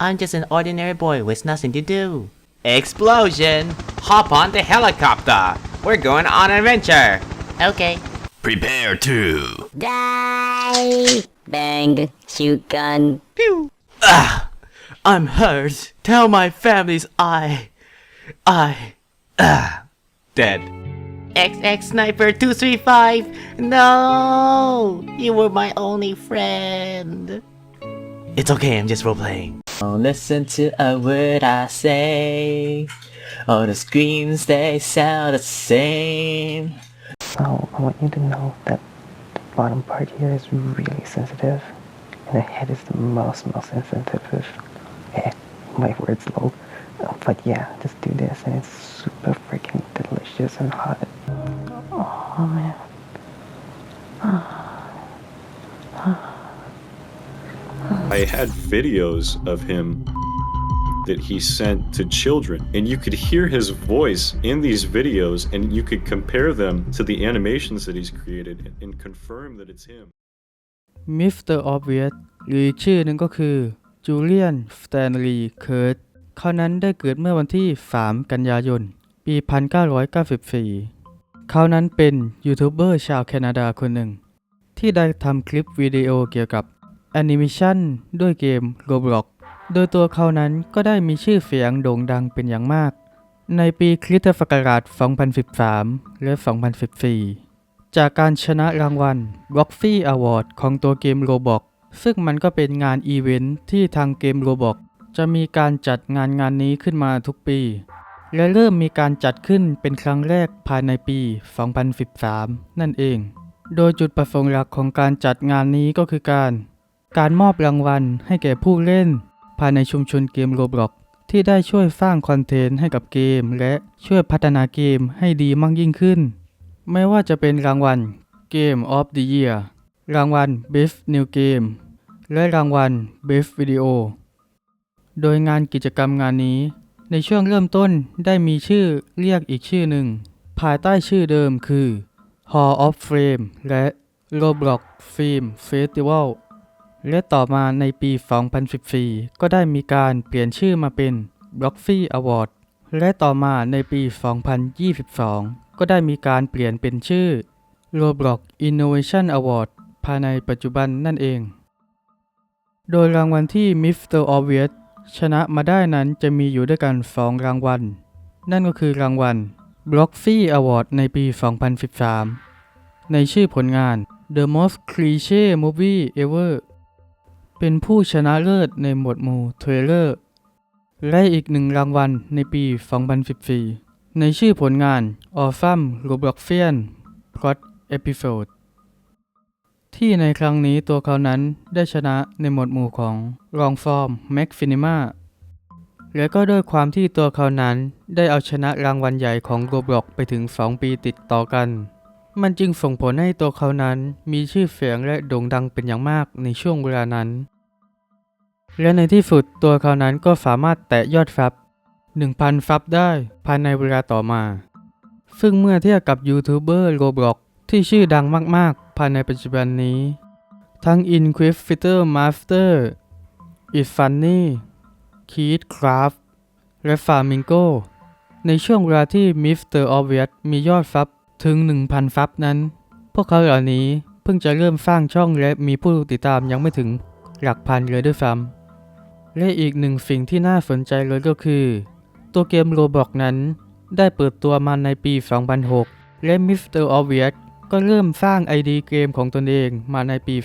I'm just an ordinary boy with nothing to do. Explosion! Hop on the helicopter! We're going on an adventure! Okay. Prepare to. Die! Bang! Shoot gun! Pew! Ah! I'm hurt. Tell my family's I. I. Ah. Dead. XX Sniper 235! No! You were my only friend. It's okay, I'm just role playing. Don't listen to a word I say. All the screams they sound the same. Oh, I want you to know that the bottom part here is really sensitive, and the head is the most, most sensitive. Eh, my words low. Uh, But yeah, just do this, and it's super freaking delicious and hot. Oh man. I had videos of him that he sent to children, and you could hear his voice in these videos, and you could compare them to the animations that he's created and confirm that it's him. มิสเตอร์ออบเวียสหรือชื่อหนึ่งก็คือจูเลียนสแตนลีย์เคิร์ตเขานั้นได้เกิดเมื่อวันที่ 3 กันยายน ปี 1994 เขานั้นเป็นยูทูบเบอร์ชาวแคนาดาคนหนึ่ง ที่ได้ทำคลิปวิดีโอเกี่ยวกับ แอนิเมชันด้วยเกม Roblox โดยตัวเขานั้นก็ได้มีชื่อเสียงโด่งดังเป็นอย่างมาก ในปีคริสตศักราช 2013 และ 2014 จากการชนะรางวัล Roxy Award ของตัวเกม Roblox ซึ่งมันก็เป็นงานอีเวนท์ที่ทางเกม Roblox จะมีการจัดงานงานนี้ขึ้นมาทุกปี และเริ่มมีการจัดขึ้นเป็นครั้งแรกภายในปี 2013 นั่นเอง โดยจุดประสงค์หลักของการจัดงานนี้ก็คือการ การมอบรางวัลให้แก่ผู้เล่น ภายในชุมชนเกม Roblox ที่ได้ช่วยสร้างคอนเทนต์ให้กับเกม และช่วยพัฒนาเกมให้ดีมากยิ่งขึ้น ไม่ว่าจะเป็นรางวัล Game of the Year รางวัล Best New Game และรางวัล Best Video โดยงานกิจกรรมงานนี้ ในช่วงเริ่มต้นได้มีชื่อเรียกอีกชื่อหนึ่ง ภายใต้ชื่อเดิมคือ Hall of Fame และ Roblox Film Festival และต่อมาในปี 2014 ก็ได้มีการเปลี่ยนชื่อมาเป็น b r o x y Award และต่อมาในปี 2022 ก็ได้มีการเปลี่ยนเป็นชื่อ Roblox Innovation Award ภายในปัจจุบันนั่นเอง โดยรางวัลที่ Mr. Obvious ชนะมาได้นั้นจะมีอยู่ด้วยกัน 2 รางวัล นั่นก็คือรางวัล Bloxy Award ในปี 2013 ในชื่อผลงาน The Most Cliché Movie Ever เป็นผู้ชนะเลิศในหมวดหมู่เทรลเลอร์ และอีกหนึ่งรางวัลในปี 2014 ในชื่อผลงาน Awesome Robloxian Plot Episode ที่ในครั้งนี้ตัวเขานั้นได้ชนะในหมวดหมู่ของรองฟอร์ม Mac Finima และก็ด้วยความที่ตัวเขานั้นได้เอาชนะรางวัลใหญ่ของ Roblox ไปถึง 2 ปีติดต่อกัน มันจึงส่งผลให้ตัวเขานั้นมีชื่อเสียงและโด่งดังเป็นอย่างมากในช่วงเวลานั้น และในที่สุดตัวเขานั้นก็สามารถแตะยอดฟับ 1,000 ฟับได้ภายในเวลาต่อมา ซึ่งเมื่อเทียบกับยูทูบเบอร์โรบล็อกที่ชื่อดังมาก ๆ ภายในปัจจุบันนี้ ทั้ง Inquisitor Master i f u n n y Keith Craft และ Flamingo ในช่วงเวลาที่ Mr. Obvious มียอดฟับ ถึง 1,000 ฟับนั้น พวกเขาเหล่านี้เพิ่งจะเริ่มสร้างช่องและมีผู้ติดตามยังไม่ถึงหลักพันเลยด้วยซ้ำและอีกหนึ่งสิ่งที่น่าสนใจเลยก็คือ ตัวเกม Roblox นั้นได้เปิดตัวมาในปี 2006 และ Mr. Obvious ก็เริ่มสร้าง ID เกมของตนเองมาในปี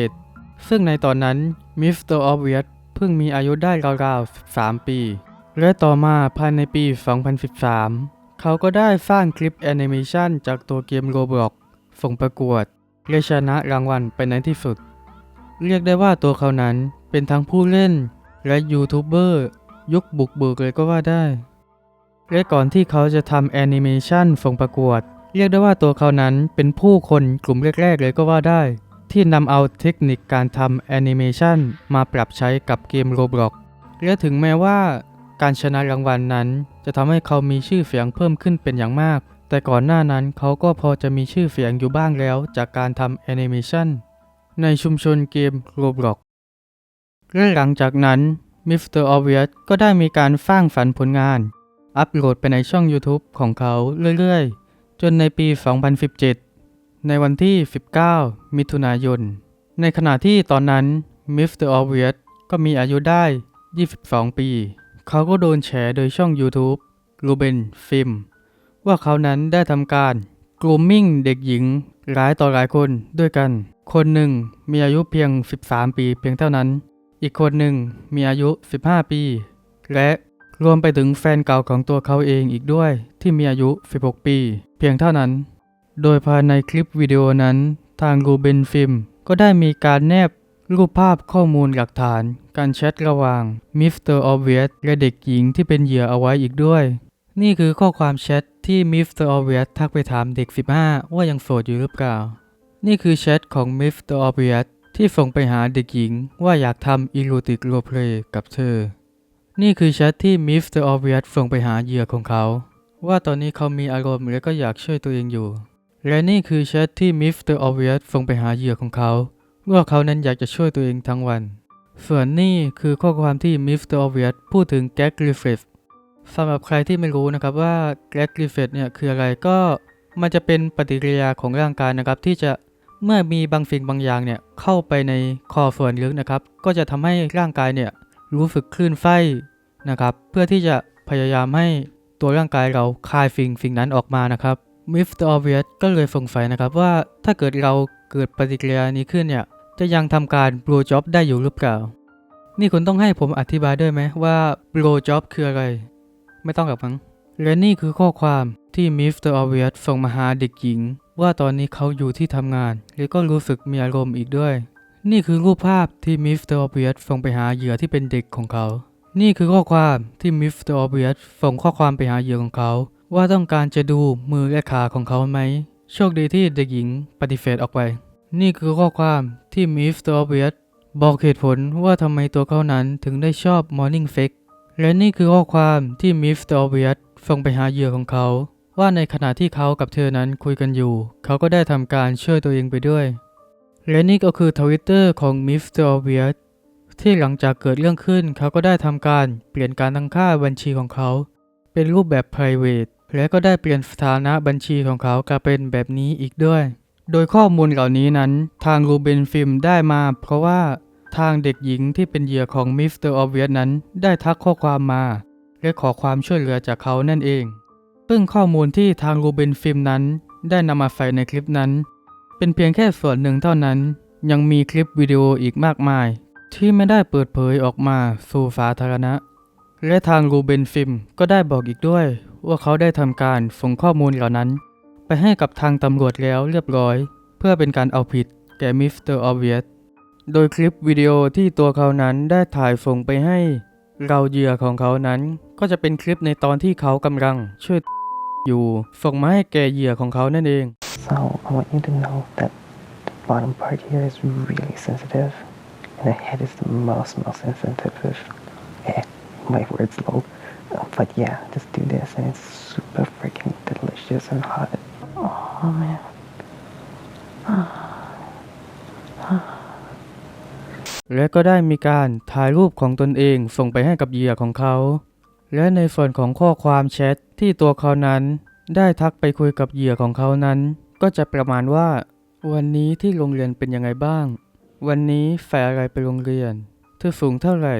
2007 ซึ่งในตอนนั้น Mr. Obvious เพิ่งมีอายุได้ราวๆ13ปี และต่อมาภายในปี 2013 เขาก็ได้สร้างคลิปแอนิเมชันจากตัวเกม Roblox ส่งประกวดและชนะรางวัลไปในที่สุด เรียกได้ว่าตัวเขานั้นเป็นทั้งผู้เล่น และยูทูบเบอร์ยุคบุกเบิกเลยก็ว่าได้ และก่อนที่เขาจะทำแอนิเมชันส่งประกวด เรียกได้ว่าตัวเขานั้นเป็นผู้คนกลุ่มแรกๆเลยก็ว่าได้ ที่นำเอาเทคนิคการทำแอนิเมชันมาปรับใช้กับเกม Roblox และถึงแม้ว่าการชนะรางวัลนั้น จะทำให้เขามีชื่อเสียงเพิ่มขึ้นเป็นอย่างมาก แต่ก่อนหน้านั้นเขาก็พอจะมีชื่อเสียงอยู่บ้างแล้วจากการทำแอนิเมชันในชุมชนเกม Roblox และหลังจากนั้น Mr. Obvious ก็ได้มีการสร้างฝันผลงาน อัปโหลดไปในช่อง YouTube ของเขาเรื่อยๆ จนในปี 2017 ในวันที่ 19 มิถุนายน ในขณะที่ตอนนั้น Mr. Obvious ก็มีอายุได้ 22 ปี เขาก็โดนแฉโดยช่อง YouTube Ruben Film ว่าเขานั้นได้ทำการ grooming เด็กหญิงหลายต่อหลายคนด้วยกัน คนหนึ่งมีอายุเพียง 13 ปีเพียงเท่านั้น อีกคนหนึ่งมีอายุ 15 ปี และรวมไปถึงแฟนเก่าของตัวเขาเองอีกด้วยที่มีอายุ 16 ปี เพียงเท่านั้น โดยภายในคลิปวิดีโอนั้น ทางรูเบนฟิล์มก็ได้มีการแนบ รูปภาพข้อมูลหลักฐาน การแชทระหว่างมิสเตอร์ออบเวียสและเด็กหญิงที่เป็นเหยื่อเอาไว้อีกด้วย นี่คือข้อความแชทที่มิสเตอร์ออบเวียสทักไปถามเด็ก 15 ว่ายังโสดอยู่หรือเปล่า นี่คือแชทของมิสเตอร์ออบเวียสที่ส่งไปหาเด็กหญิงว่าอยากทำอีโรติกโรเพลกับเธอ นี่คือแชทที่มิสเตอร์ออบเวียสส่งไปหาเหยื่อของเขา ว่าตอนนี้เขามีอารมณ์และก็อยากช่วยตัวเองอยู่ และนี่คือแชทที่มิสเตอร์ออบเวียสส่งไปหาเหยื่อของเขา ว่าเขานั้นอยากจะช่วยตัวเองทั้งวัน ส่วนนี่คือข้อความที่มิสเตอร์ออบเวียสพูดถึงแก๊กกริฟฟิธสำหรับใครที่ไม่รู้นะครับว่าแก๊กกริฟฟิธเนี่ยคืออะไรก็มันจะเป็นปฏิกิริยาของร่างกายนะครับ ที่จะเมื่อมีบางสิ่งบางอย่างเนี่ยเข้าไปในคอส่วนลึกนะครับ ก็จะทำให้ร่างกายเนี่ยรู้สึกคลื่นไส้นะครับ เพื่อที่จะพยายามให้ตัวร่างกายเราคายสิ่งสิ่งนั้นออกมานะครับมิสเตอร์ออเวียสก็เลยสงสัยนะครับว่าถ้าเกิดเราเกิดปฏิกิริยานี้ขึ้นเนี่ย จะยังทำการบลูจ็อบได้อยู่หรือเปล่า นี่คุณต้องให้ผมอธิบายด้วยไหมว่าบลูจ็อบคืออะไร ไม่ต้องหรอกมั้งและนี่คือข้อความที่มิสเตอร์อเวียสส่งมาหาเด็กหญิง ว่าตอนนี้เขาอยู่ที่ทำงาน และก็รู้สึกมีอารมณ์อีกด้วย นี่คือรูปภาพที่มิสเตอร์อเวียสส่งไปหาเหยื่อที่เป็นเด็กของเขา นี่คือข้อความที่มิสเตอร์ออเวียสส่งข้อความไปหาเหยื่อของเขา ว่าต้องการจะดูมือและขาของเขาไหมโชคดีที่เด็กหญิงปฏิเสธออกไป นี่คือข้อความที่มิสเตอร์ออเวียสบอกเหตุผลว่าทำไมตัวเขานั้นถึงได้ชอบ Morning f a k และนี่คือข้อความที่มิสเตอร์ออเวียสส่งไปหาเหยื่อของเขา ว่าในขณะที่เขากับเธอนั้นคุยกันอยู่ เขาก็ได้ทำการช่วยตัวเองไปด้วย และนี่ก็คือทวิตเตอร์ของมิสเตอร์ออเวียสที่หลังจากเกิดเรื่องขึ้นเขาก็ได้ทำการเปลี่ยนการตั้งค่าบัญชีของเขา เป็นรูปแบบ private และก็ได้เปลี่ยนสถานะบัญชีของเขากลายเป็นแบบนี้อีกด้วย โดยข้อมูลเหล่านี้นั้น ทางรูเบนฟิล์มได้มา เพราะว่าทางเด็กหญิงที่เป็นเหยื่อของมิสเตอร์ออฟเวียสนั้นได้ทักข้อความมา และขอความช่วยเหลือจากเขานั่นเอง ซึ่งข้อมูลที่ทางรูเบนฟิล์มนั้น ได้นำมาใส่ในคลิปนั้น เป็นเพียงแค่ส่วนหนึ่งเท่านั้น ยังมีคลิปวิดีโออีกมากมาย ที่ไม่ได้เปิดเผยออกมาสู่สาธารณะ และทางรูเบนฟิล์มก็ได้บอกอีกด้วย ว่าเขาได้ทำการส่งข้อมูลเหล่านั้น ไปให้กับทางตำรวจแล้วเรียบร้อย เพื่อเป็นการเอาผิดแก่มิสเตอร์ออเวียสโดยคลิปวิดีโอที่ตัวเขานั้นได้ถ่ายส่งไปให้ เราเหยื่อของเขานั้น ก็จะเป็นคลิปในตอนที่เขากำลังช่วยอยู่ส่งมาให้แก่เหยื่อของเขานั่นเอง So I want you to know that the bottom part here is really sensitive, and the head is the most, most sensitive. Eh, my word's low. But yeah, just do this, and it's super freaking delicious and hot. Oh man. และก็ได้มีการถ่ายรูปของตนเองส่งไปให้กับเหยื่อของเขา และในส่วนของข้อความแชทที่ตัวเขานั้น ได้ทักไปคุยกับเหยื่อของเขานั้น ก็จะประมาณว่า วันนี้ที่โรงเรียนเป็นยังไงบ้าง วันนี้ใส่อะไรไปโรงเรียน เธอสูงเท่าไหร่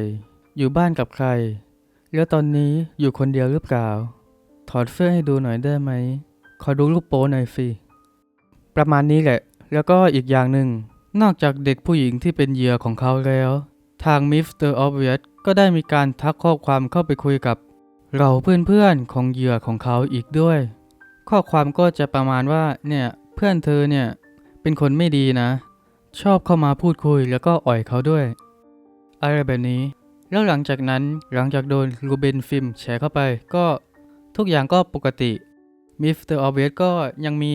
อยู่บ้านกับใคร แล้วตอนนี้อยู่คนเดียวหรือเปล่า ถอดเสื้อให้ดูหน่อยได้ไหม ขอดูรูปโป๊หน่อยสิประมาณนี้แหละ แล้วก็อีกอย่างหนึ่ง นอกจากเด็กผู้หญิงที่เป็นเหยื่อของเขาแล้ว ทางมิสเตอร์ออฟเวียสก็ได้มีการทักข้อความเข้าไปคุยกับเราเพื่อนๆของเหยื่อของเขาอีกด้วย ข้อความก็จะประมาณว่าเนี่ยเพื่อนเธอเนี่ยเป็นคนไม่ดีนะ ชอบเข้ามาพูดคุยแล้วก็อ่อยเขาด้วย อะไรแบบนี้ แล้วหลังจากนั้นหลังจากโดนรูเบนฟิล์มแฉเข้าไปก็ทุกอย่างก็ปกติ มิสเตอร์ออฟเวียสก็ยังมี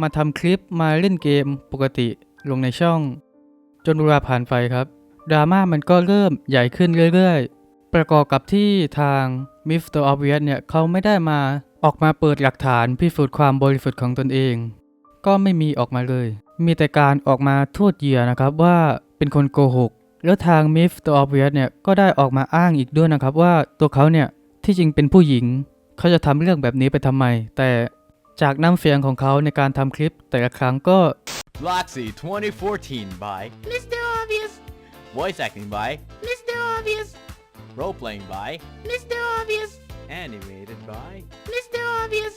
มาทำคลิปมาเล่นเกมปกติลงในช่อง จนเวลาผ่านไปครับดราม่ามันก็เริ่มใหญ่ขึ้นเรื่อยๆ ประกอบกับที่ทางมิสเตอร์ออเวียสเนี่ยเขาไม่ได้มาออกมาเปิดหลักฐานพิสูจน์ความบริสุทธิ์ของตนเอง ก็ไม่มีออกมาเลย มีแต่การออกมาโทษเหยื่อนะครับว่าเป็นคนโกหกแล้วทาง Myth the Obvious เนี่ยก็ได้ออกมาอ้างอีกด้วยนะครับว่าตัวเขาเนี่ยที่จริงเป็นผู้หญิง เขาจะทำเรื่องแบบนี้ไปทำไม แต่จากน้ำเสียงของเขาในการทำคลิปแต่ละครั้งก็ Lotsy 2014 by Mr. Obvious. Voice acting by Mr. Obvious. Role playing by Mr. Obvious. Animated by Mr. Obvious.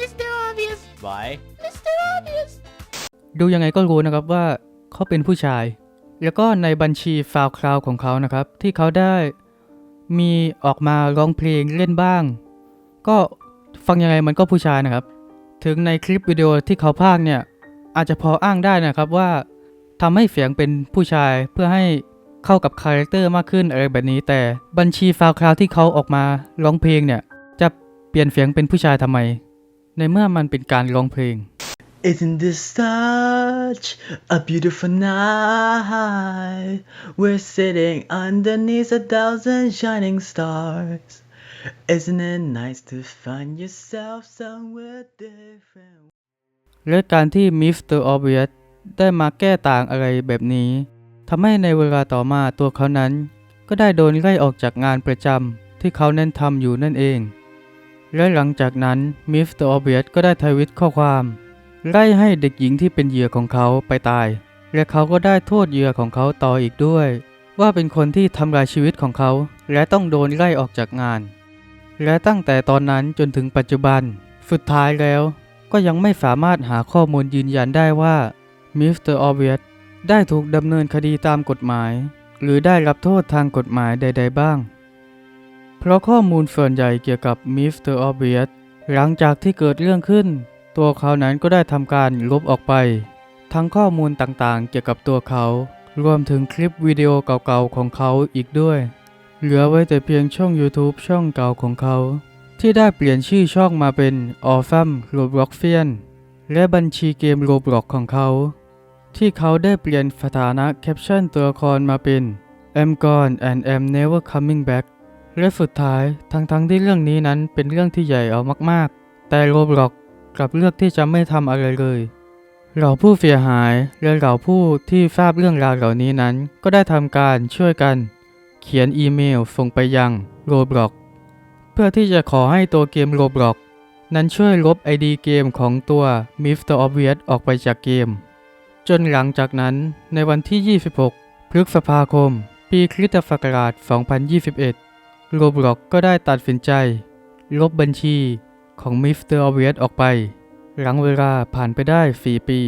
Mr. Obvious by Mr. Obvious. ดูยังไงก็รู้นะครับว่าเขาเป็นผู้ชาย แล้วก็ในบัญชีฟาวคลาวของเขานะครับ ที่เขาได้มีออกมาร้องเพลงเล่นบ้าง ก็ฟังยังไงมันก็ผู้ชายนะครับ ถึงในคลิปวิดีโอที่เขาพากเนี่ยอาจจะพออ้างได้นะครับว่าทำให้เสียงเป็นผู้ชายเพื่อให้เข้ากับคาแรคเตอร์มากขึ้นอะไรแบบนี้ แต่บัญชีฟาวคลาวที่เขาออกมาร้องเพลงเนี่ย จะเปลี่ยนเสียงเป็นผู้ชายทำไม ในเมื่อมันเป็นการร้องเพลง Isn't this such a beautiful night? We're sitting underneath a thousand shining stars. Isn't it nice to find yourself somewhere different? และการที่ Mr. Obvious ได้มาแก้ต่างอะไรแบบนี้ทำให้ในเวลาต่อมาตัวเขานั้น ก็ได้โดนไล่ออกจากงานประจำที่เขาเน้นทำอยู่นั่นเอง และหลังจากนั้น Mr. Obvious ก็ได้ทวิตข้อความไล่ให้เด็กหญิงที่เป็นเหยื่อของเขาไปตาย และเขาก็ได้โทษเหยื่อของเขาต่ออีกด้วย ว่าเป็นคนที่ทำลายชีวิตของเขา และต้องโดนไล่ออกจากงาน และตั้งแต่ตอนนั้นจนถึงปัจจุบัน สุดท้ายแล้ว ก็ยังไม่สามารถหาข้อมูลยืนยันได้ว่า Mr. Obvious ได้ถูกดำเนินคดีตามกฎหมาย หรือได้รับโทษทางกฎหมายใด ๆ บ้าง เพราะข้อมูลส่วนใหญ่เกี่ยวกับ Mr. Obvious หลังจากที่เกิดเรื่องขึ้น ตัวเขานั้นก็ได้ทำการลบออกไป ทั้งข้อมูลต่างๆ เกี่ยวกับตัวเขา รวมถึงคลิปวิดีโอเก่าๆของเขาอีกด้วย เหลือไว้แต่เพียงช่อง YouTube ช่องเก่าของเขา ที่ได้เปลี่ยนชื่อช่องมาเป็น o r p h a m Robloxian และบัญชีเกม Roblox ของเขา ที่เขาได้เปลี่ยนสถานะแคปชั่นตัวละครมาเป็น I'm gone and I'm never coming back และสุดท้ายทั้งๆที่เรื่องนี้นั้นเป็นเรื่องที่ใหญ่เอามากๆ แต่ Roblox กลับเลือกที่จะไม่ทำอะไรเลยเราผู้เสียหายและเราผู้ที่ทราบเรื่องราวเหล่านี้นั้นก็ได้ทำการช่วยกัน เขียนอีเมลส่งไปยัง Roblox เพื่อที่จะขอให้ตัวเกม Roblox นั้นช่วยลบ ID เกมของตัว Mr. Obvious ออกไปจากเกม จนหลังจากนั้นในวันที่ 26 พฤษภาคม ปีคริสตศักราช 2021 Roblox ก็ได้ตัดสินใจ ลบบัญชีของ Mr. Obvious ออกไป หลังเวลาผ่านไปได้ 4 ปี